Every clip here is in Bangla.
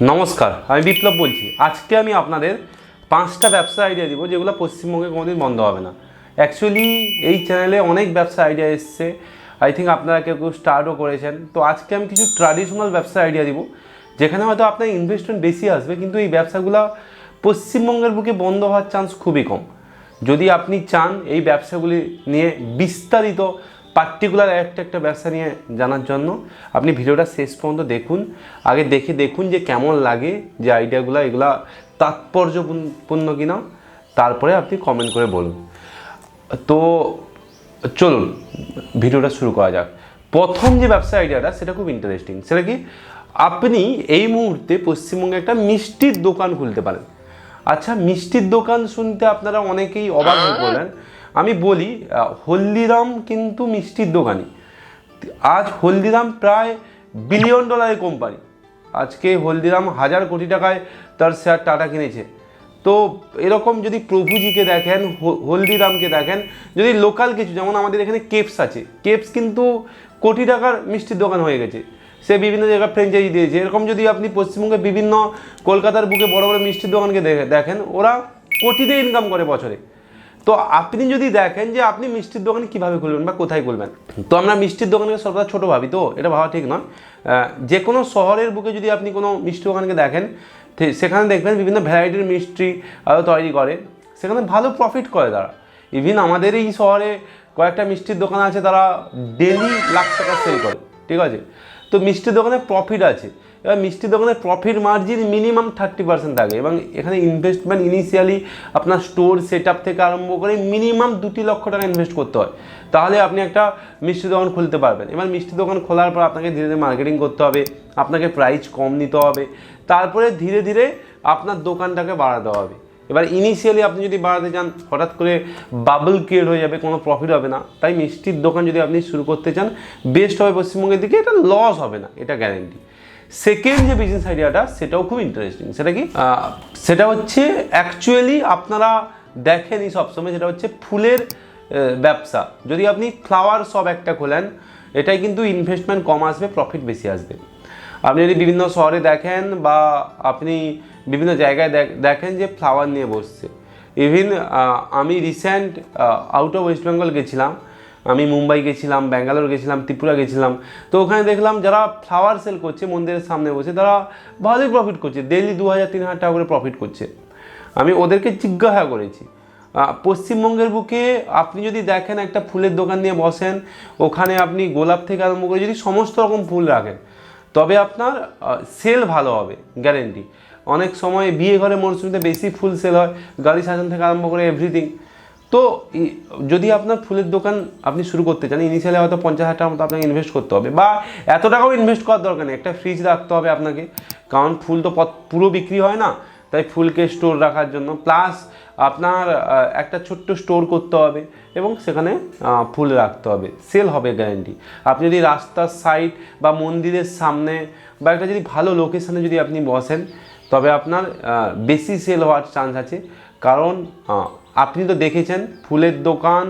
নমস্কার, আমি বিপ্লব বলছি। আজকে আমি আপনাদের পাঁচটা ব্যবসা আইডিয়া দিব যেগুলো পশ্চিমবঙ্গে কোনোদিন বন্ধ হবে না। অ্যাকচুয়ালি এই চ্যানেলে অনেক ব্যবসা আইডিয়া এসছে। আই থিঙ্ক আপনারা কেউ কেউ স্টার্টও করেছেন। তো আজকে আমি কিছু ট্র্যাডিশনাল ব্যবসা আইডিয়া দিব, যেখানে হয়তো আপনার ইনভেস্টমেন্ট বেশি আসবে, কিন্তু এই ব্যবসাগুলো পশ্চিমবঙ্গের বুকে বন্ধ হওয়ার চান্স খুবই কম। যদি আপনি চান এই ব্যবসাগুলি নিয়ে বিস্তারিত পার্টিকুলার একটা একটা ব্যবসা নিয়ে জানার জন্য আপনি ভিডিওটা শেষ পর্যন্ত দেখুন। আগে দেখে দেখুন যে কেমন লাগে যে আইডিয়াগুলো এগুলা তাৎপর্যপূর্ণ কিনা। তারপরে আপনি কমেন্ট করে বলুন। তো চলুন, ভিডিওটা শুরু করা যাক। প্রথম যে ব্যবসা আইডিয়াটা সেটা খুব ইন্টারেস্টিং সেটা কি? আপনি এই মুহূর্তে পশ্চিমবঙ্গে একটা মিষ্টির দোকান খুলতে পারেন। আচ্ছা মিষ্টির দোকান শুনতে আপনারা অনেকেই অবাক হয়ে পড়লেন। আমি বলি হলদিরাম কিন্তু মিষ্টির দোকানই। আজ হলদিরাম প্রায় বিলিয়ন ডলারের কোম্পানি আজকে হলদিরাম হাজার কোটি টাকায় তার শেয়ার টাটা কিনেছে। তো এরকম যদি প্রভুজিকে দেখেন হলদিরামকে দেখেন, যদি লোকাল কিছু, যেমন আমাদের এখানে কেপস আছে। কেপস কিন্তু কোটি টাকার মিষ্টির দোকান হয়ে গেছে। সে বিভিন্ন জায়গায় ফ্র্যাঞ্চাইজি দিয়েছে। এরকম যদি আপনি পশ্চিমবঙ্গে বিভিন্ন কলকাতার বুকে বড় বড় মিষ্টির দোকানকে দেখে- দেখেন, ওরা কোটিতে ইনকাম করে বছরে। তো আপনি যদি দেখেন যে আপনি মিষ্টির দোকান কীভাবে খুলবেন বা কোথায় খুলবেন, তো আমরা মিষ্টির দোকানকে সর্বদা ছোটো ভাবি তো, এটা ভাবা ঠিক নয়। যে কোনো শহরের বুকে যদি আপনি কোনো মিষ্টি দোকানকে দেখেন সেখানে দেখবেন বিভিন্ন ভ্যারাইটির মিষ্টি তৈরি করে, সেখানে ভালো প্রফিট করে তারা। ইভিন আমাদের এই শহরে কয়েকটা মিষ্টির দোকান আছে তারা ডেলি লাখ টাকা সেল করে, ঠিক আছে? তো মিষ্টির দোকানে প্রফিট আছে। এবার মিষ্টির দোকানে profit margin minimum thirty percent থাকে এবং এখানে ইনভেস্টমেন্ট ইনিশিয়ালি আপনার স্টোর সেট থেকে আরম্ভ করে মিনিমাম দুটি লক্ষ টাকা ইনভেস্ট করতে হয়। তাহলে আপনি একটা মিষ্টি দোকান খুলতে পারবেন। এবার মিষ্টি দোকান খোলার পর আপনাকে ধীরে ধীরে মার্কেটিং করতে হবে, আপনাকে প্রাইস কম নিতে হবে। তারপরে ধীরে ধীরে আপনার দোকানটাকে বাড়াতে হবে। এবার ইনিশিয়ালি আপনি যদি বাড়াতে চান, হঠাৎ করে বাবল ক্রিয়েট হয়ে যাবে, কোনো প্রফিট হবে না। তাই মিষ্টির দোকান যদি আপনি শুরু করতে চান বেস্ট হবে পশ্চিমবঙ্গের দিকে, এটা লস হবে না, এটা গ্যারেন্টি সেকেন্ড যে বিজনেস আইডিয়াটা সেটাও খুব ইন্টারেস্টিং সেটা কি? সেটা হচ্ছে অ্যাকচুয়ালি আপনারা দেখেনি সবসময়, সেটা হচ্ছে ফুলের ব্যবসা। যদি আপনি ফ্লাওয়ার সব একটা খোলেন, এটাই কিন্তু ইনভেস্টমেন্ট কম আসবে প্রফিট বেশি আসবে। আপনি যদি বিভিন্ন শহরে দেখেন বা আপনি বিভিন্ন জায়গায় দেখ- দেখেন যে ফ্লাওয়ার নিয়ে বসছে। ইভিন আমি recent out of West Bengal গেছিলাম, আমি মুম্বাই গেছিলাম, ব্যাঙ্গালোর গেছিলাম, ত্রিপুরা গেছিলাম। তো ওখানে দেখলাম যারা ফ্লাওয়ার সেল করছে, মন্দিরের সামনে বসে, তারা ভালোই প্রফিট করছে। ডেইলি দু হাজার, তিন হাজার টাকা করে প্রফিট করছে। আমি ওদেরকে জিজ্ঞাসা করেছি পশ্চিমবঙ্গের বুকে আপনি যদি দেখেন একটা ফুলের দোকান নিয়ে বসেন, ওখানে আপনি গোলাপ থেকে আরম্ভ করে যদি সমস্ত রকম ফুল রাখেন, তবে আপনার সেল ভালো হবে গ্যারেন্টি অনেক সময় বিয়ে ঘরে মরশুমিতে বেশি ফুল সেল হয়, গাড়ি সাজানো থেকে আরম্ভ করে এভরিথিং তো যদি আপনার ফুলের দোকান আপনি শুরু করতে চান ইনিশিয়ালি হয়তো পঞ্চাশ হাজার টাকার মতো আপনাকে ইনভেস্ট করতে হবে, বা এত টাকাও ইনভেস্ট করার দরকার নেই। একটা ফ্রিজ রাখতে হবে আপনাকে, কারণ ফুল তো পুরো বিক্রি হয় না, তাই ফুলকে স্টোর রাখার জন্য। প্লাস আপনার একটা ছোট্ট স্টোর করতে হবে এবং সেখানে ফুল রাখতে হবে। সেল হবে গ্যারেন্টি আপনি যদি রাস্তার সাইড বা মন্দিরের সামনে বা একটা যদি ভালো লোকেশানে যদি আপনি বসেন তবে আপনার বেশি সেল হওয়ার চান্স আছে। কারণ আপনি তো দেখেছেন, ফুলের দোকান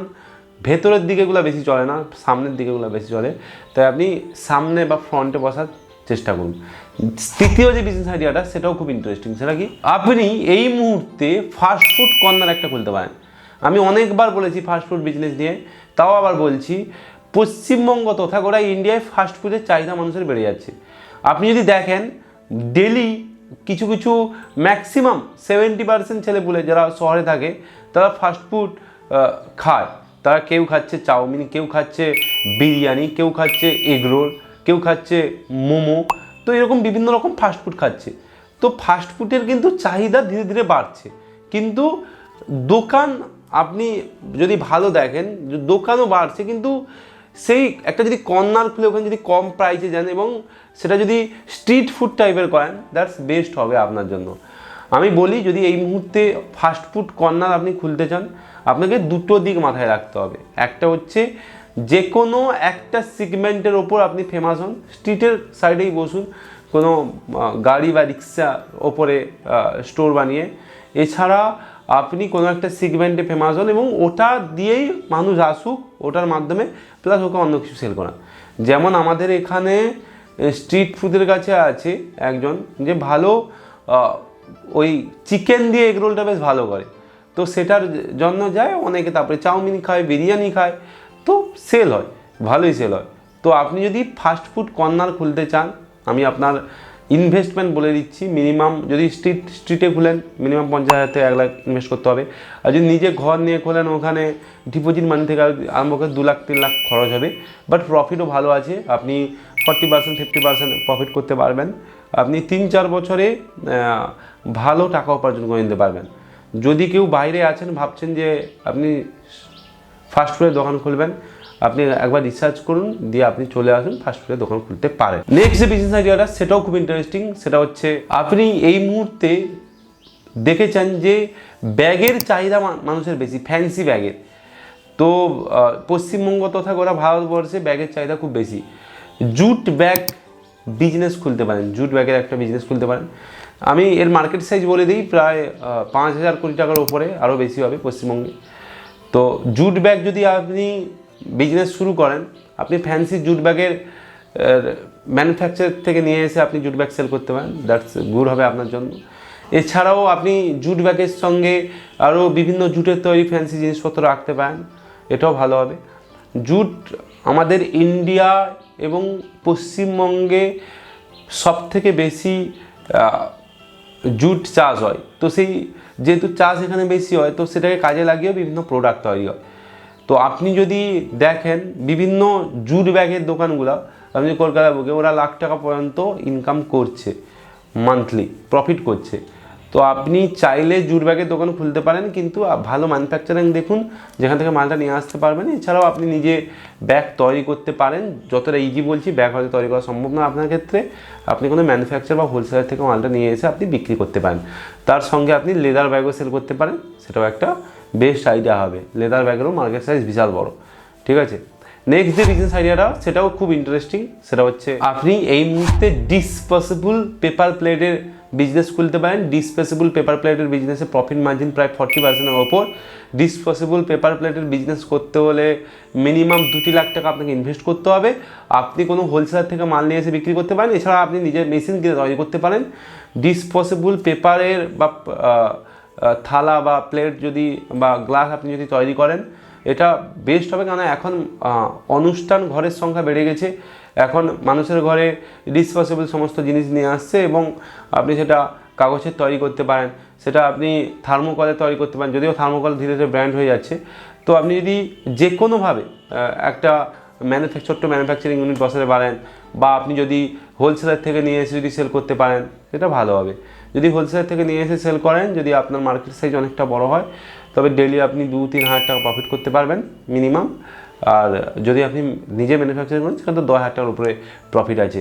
ভেতরের দিকেগুলো বেশি চলে না, সামনের দিকেগুলো বেশি চলে। তাই আপনি সামনে বা ফ্রন্টে বসার চেষ্টা করুন। তৃতীয় যে বিজনেস আইডিয়াটা সেটাও খুব ইন্টারেস্টিং সেটা কি? আপনি এই মুহূর্তে ফাস্টফুড কর্নার একটা খুলতে পারেন। আমি অনেকবার বলেছি ফাস্টফুড বিজনেস নিয়ে, তাও আবার বলছি, পশ্চিমবঙ্গ তথা গোটা ইন্ডিয়ায় ফাস্টফুডের চাহিদা মানুষের বেড়ে যাচ্ছে। আপনি যদি দেখেন ডেলি কিছু কিছু ম্যাক্সিমাম সেভেন্টি পার্সেন্ট ছেলেপুলে যারা শহরে থাকে, তারা ফাস্টফুড খায়। তারা কেউ খাচ্ছে চাউমিন, কেউ খাচ্ছে বিরিয়ানি, কেউ খাচ্ছে এগরোল কেউ খাচ্ছে মোমো। তো এরকম বিভিন্ন রকম ফাস্টফুড খাচ্ছে। তো ফাস্টফুডের কিন্তু চাহিদা ধীরে ধীরে বাড়ছে। কিন্তু দোকান আপনি যদি ভালো দেখেন, দোকানও বাড়ছে, কিন্তু সেই একটা যদি কর্নার খুলে ওখানে যদি কম প্রাইসে যান এবং সেটা যদি স্ট্রিট ফুড টাইপের করেন দ্যাটস বেস্ট হবে আপনার জন্য। আমি বলি, যদি এই মুহূর্তে ফাস্ট ফুড কর্নার আপনি খুলতে চান, আপনাকে দুটো দিক মাথায় রাখতে হবে। একটা হচ্ছে যে কোনো একটা সিগমেন্টের ওপর আপনি ফেমাস হন স্ট্রিটের সাইডেই বসুন, কোনো গাড়ি বা রিক্সা ওপরে স্টোর বানিয়ে। এছাড়া আপনি কোনো একটা সিগমেন্টে ফেমাস হন এবং ওটা দিয়েই মানুষ আসুক, ওটার মাধ্যমে প্লাস ওকে অন্য কিছু সেল করা যেমন আমাদের এখানে স্ট্রিট ফুডের কাছে আছে একজন যে ভালো ওই চিকেন দিয়ে এগরোলটা বেশ ভালো করে। তো সেটার জন্য যায়, অনেকে তারপরে চাউমিন খায়, বিরিয়ানি খায়, তো সেল হয়, ভালোই সেল হয়। তো আপনি যদি ফাস্ট ফুড কর্নার খুলতে চান, আমি আপনার ইনভেস্টমেন্ট বলে দিচ্ছি মিনিমাম যদি স্ট্রিট স্ট্রিটে খুলেন মিনিমাম পঞ্চাশ হাজার থেকে এক লাখ ইনভেস্ট করতে হবে। আর যদি নিজে ঘর নিয়ে খোলেন, ওখানে ডিপোজিট মানি থেকে আরম্ভ করে দু লাখ, তিন লাখ খরচ হবে। বাট প্রফিটও ভালো আছে, আপনি forty percent fifty percent profit করতে পারবেন। আপনি তিন, চার বছরে ভালো টাকা উপার্জন করে নিতে পারবেন। যদি কেউ বাইরে আছেন, ভাবছেন যে আপনি ফাস্ট ফুডের দোকান খুলবেন আপনি একবার রিসার্চ করুন, দিয়ে আপনি চলে আসুন ফাস্ট ফুডের দোকান খুলতে পারেন। নেক্সট যে বিজনেস আইডিয়াটা সেটাও খুব ইন্টারেস্টিং সেটা হচ্ছে আপনি এই মুহূর্তে দেখেছেন যে ব্যাগের চাহিদা মানুষের বেশি ফ্যান্সি ব্যাগের। তো পশ্চিমবঙ্গ তথা গোটা ভারতবর্ষে ব্যাগের চাহিদা খুব বেশি। জুট ব্যাগ বিজনেস খুলতে পারেন, জুট ব্যাগের একটা বিজনেস খুলতে পারেন। আমি এর মার্কেট সাইজ বলে দিই, প্রায় পাঁচ হাজার কোটি টাকার উপরে, আরও বেশি হবে পশ্চিমবঙ্গে। তো, জুট ব্যাগ যদি আপনি বিজনেস শুরু করেন। আপনি ফ্যান্সি জুট ব্যাগের ম্যানুফ্যাকচার থেকে নিয়ে এসে আপনি জুট ব্যাগ সেল করতে পারেন। দ্যাটস গুড হবে আপনার জন্য। এছাড়াও আপনি জুট ব্যাগের সঙ্গে আরও বিভিন্ন জুটের তৈরি ফ্যান্সি জিনিসপত্র রাখতে পারেন। এটাও ভালো হবে। জুট আমাদের ইন্ডিয়া এবং পশ্চিমবঙ্গে সব থেকে বেশি জুট চাষ হয়। তো সেই যেহেতু চাষ এখানে বেশি হয়, তো সেটাকে কাজে লাগিয়ে বিভিন্ন প্রোডাক্ট তৈরি হয়। তো আপনি যদি দেখেন বিভিন্ন জুট ব্যাগের দোকানগুলো, আপনি কলকাতা বুকে ওরা লাখ টাকা পর্যন্ত ইনকাম করছে মান্থলি প্রফিট করছে। তো আপনি চাইলে জুট ব্যাগের দোকান খুলতে পারেন, কিন্তু ভালো ম্যানুফ্যাকচারিং দেখুন, যেখান থেকে মালটা নিয়ে আসতে পারবেন। এছাড়াও আপনি নিজে ব্যাগ তৈরি করতে পারেন, যতটা ইজি বলছি, ব্যাগ হয়তো তৈরি করা সম্ভব না আপনার ক্ষেত্রে। আপনি কোনো ম্যানুফ্যাকচার বা হোলসেলার থেকে মালটা নিয়ে এসে আপনি বিক্রি করতে পারেন। তার সঙ্গে আপনি লেদার ব্যাগও সেল করতে পারেন, সেটাও একটা বেস্ট আইডিয়া হবে। লেদার ব্যাগেরও মার্কেট সাইজ বিশাল বড়। ঠিক আছে? নেক্সট যে বিজনেস আইডিয়াটা সেটাও খুব ইন্টারেস্টিং সেটা হচ্ছে, আপনি এই মুহূর্তে ডিসপসিবল পেপার প্লেটের বিজনেস খুলতে পারেন। ডিসপসিবল পেপার প্লেটের বিজনেসে প্রফিট মার্জিন প্রায় ফর্টি পার্সেন্টের ওপর। ডিসপসিবল পেপার প্লেটের বিজনেস করতে হলে মিনিমাম দুটি লাখ টাকা আপনাকে ইনভেস্ট করতে হবে। আপনি কোনো হোলসেলার থেকে মাল নিয়ে এসে বিক্রি করতে পারেন। এছাড়া আপনি নিজের মেশিন কিনে তৈরি করতে পারেন। ডিসপসিবল পেপারের বা থালা বা প্লেট যদি বা গ্লাস আপনি যদি তৈরি করেন, এটা বেস্ট হবে কারণ এখন অনুষ্ঠান ঘরের সংখ্যা বেড়ে গেছে। এখন মানুষের ঘরে ডিসপসিবল সমস্ত জিনিস নিয়ে আসছে এবং আপনি সেটা কাগজের তৈরি করতে পারেন। সেটা আপনি থার্মোকলে তৈরি করতে পারেন, যদিও থার্মোকল ধীরে ধীরে ব্র্যান্ড হয়ে যাচ্ছে। তো আপনি যদি যে কোনোভাবে একটা ম্যানুফ্যাক ছোট্ট ম্যানুফ্যাকচারিং ইউনিট বসাতে পারেন বা আপনি যদি হোলসেলার থেকে নিয়ে এসে যদি সেল করতে পারেন, সেটা ভালো হবে। যদি হোলসেলার থেকে নিয়ে এসে সেল করেন, যদি আপনার মার্কেট সাইজ অনেকটা বড় হয়, তবে ডেলি আপনি দু তিন হাজার টাকা প্রফিট করতে পারবেন মিনিমাম আর যদি আপনি নিজে ম্যানুফ্যাকচারিং করেন, সেখানে তো দশ হাজার টাকার উপরে প্রফিট আছে।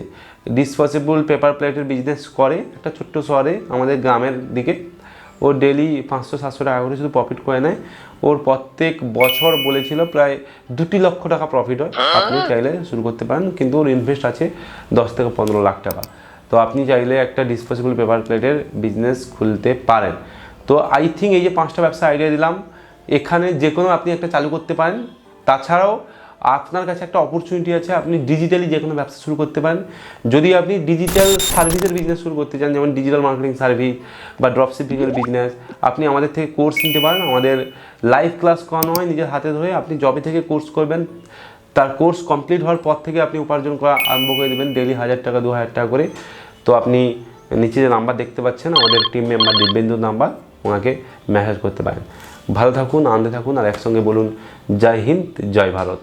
ডিসপসিবল পেপার প্লেটের বিজনেস করে, একটা ছোট্ট শহরে আমাদের গ্রামের দিকে ও ডেলি পাঁচশো সাতশো টাকা করে শুধু প্রফিট করে নেয়। ওর প্রত্যেক বছর বলেছিল প্রায় দুটি লক্ষ টাকা প্রফিট হয়। আপনি চাইলে শুরু করতে পারেন কিন্তু ওর ইনভেস্ট আছে দশ থেকে পনেরো লাখ টাকা। তো আপনি চাইলে একটা ডিসপোজেবল পেপার প্লেটের বিজনেস খুলতে পারেন। তো আই থিঙ্ক এই যে পাঁচটা ব্যবসা আইডিয়া দিলাম এখানে যে কোনো আপনি একটা চালু করতে পারেন। তাছাড়াও আপনার কাছে একটা অপরচুনিটি আছে, আপনি ডিজিটালি যে কোনো ব্যবসা শুরু করতে পারেন। যদি আপনি ডিজিটাল সার্ভিসের বিজনেস শুরু করতে চান, যেমন ডিজিটাল মার্কেটিং সার্ভিস বা ড্রপ শিপিংয়ের বিজনেস আপনি আমাদের থেকে কোর্স নিতে পারেন। আমাদের লাইভ ক্লাস করানো হয় নিজের হাতে ধরে। আপনি জবে থেকে কোর্স করবেন। তার কোর্স কমপ্লিট হওয়ার পর থেকে আপনি উপার্জন করা আরম্ভ করে দেবেন ডেলি হাজার টাকা, দু হাজার টাকা করে। তো আপনি নিচে যে নাম্বার দেখতে পাচ্ছেন, আমাদের টিম মেম্বার দিব্যেন্দুর নাম্বার, ওনাকে মেসেজ করতে পারেন। ভালো থাকুন, আনন্দে থাকুন, আর একসঙ্গে বলুন, জয় হিন্দ, জয় ভারত।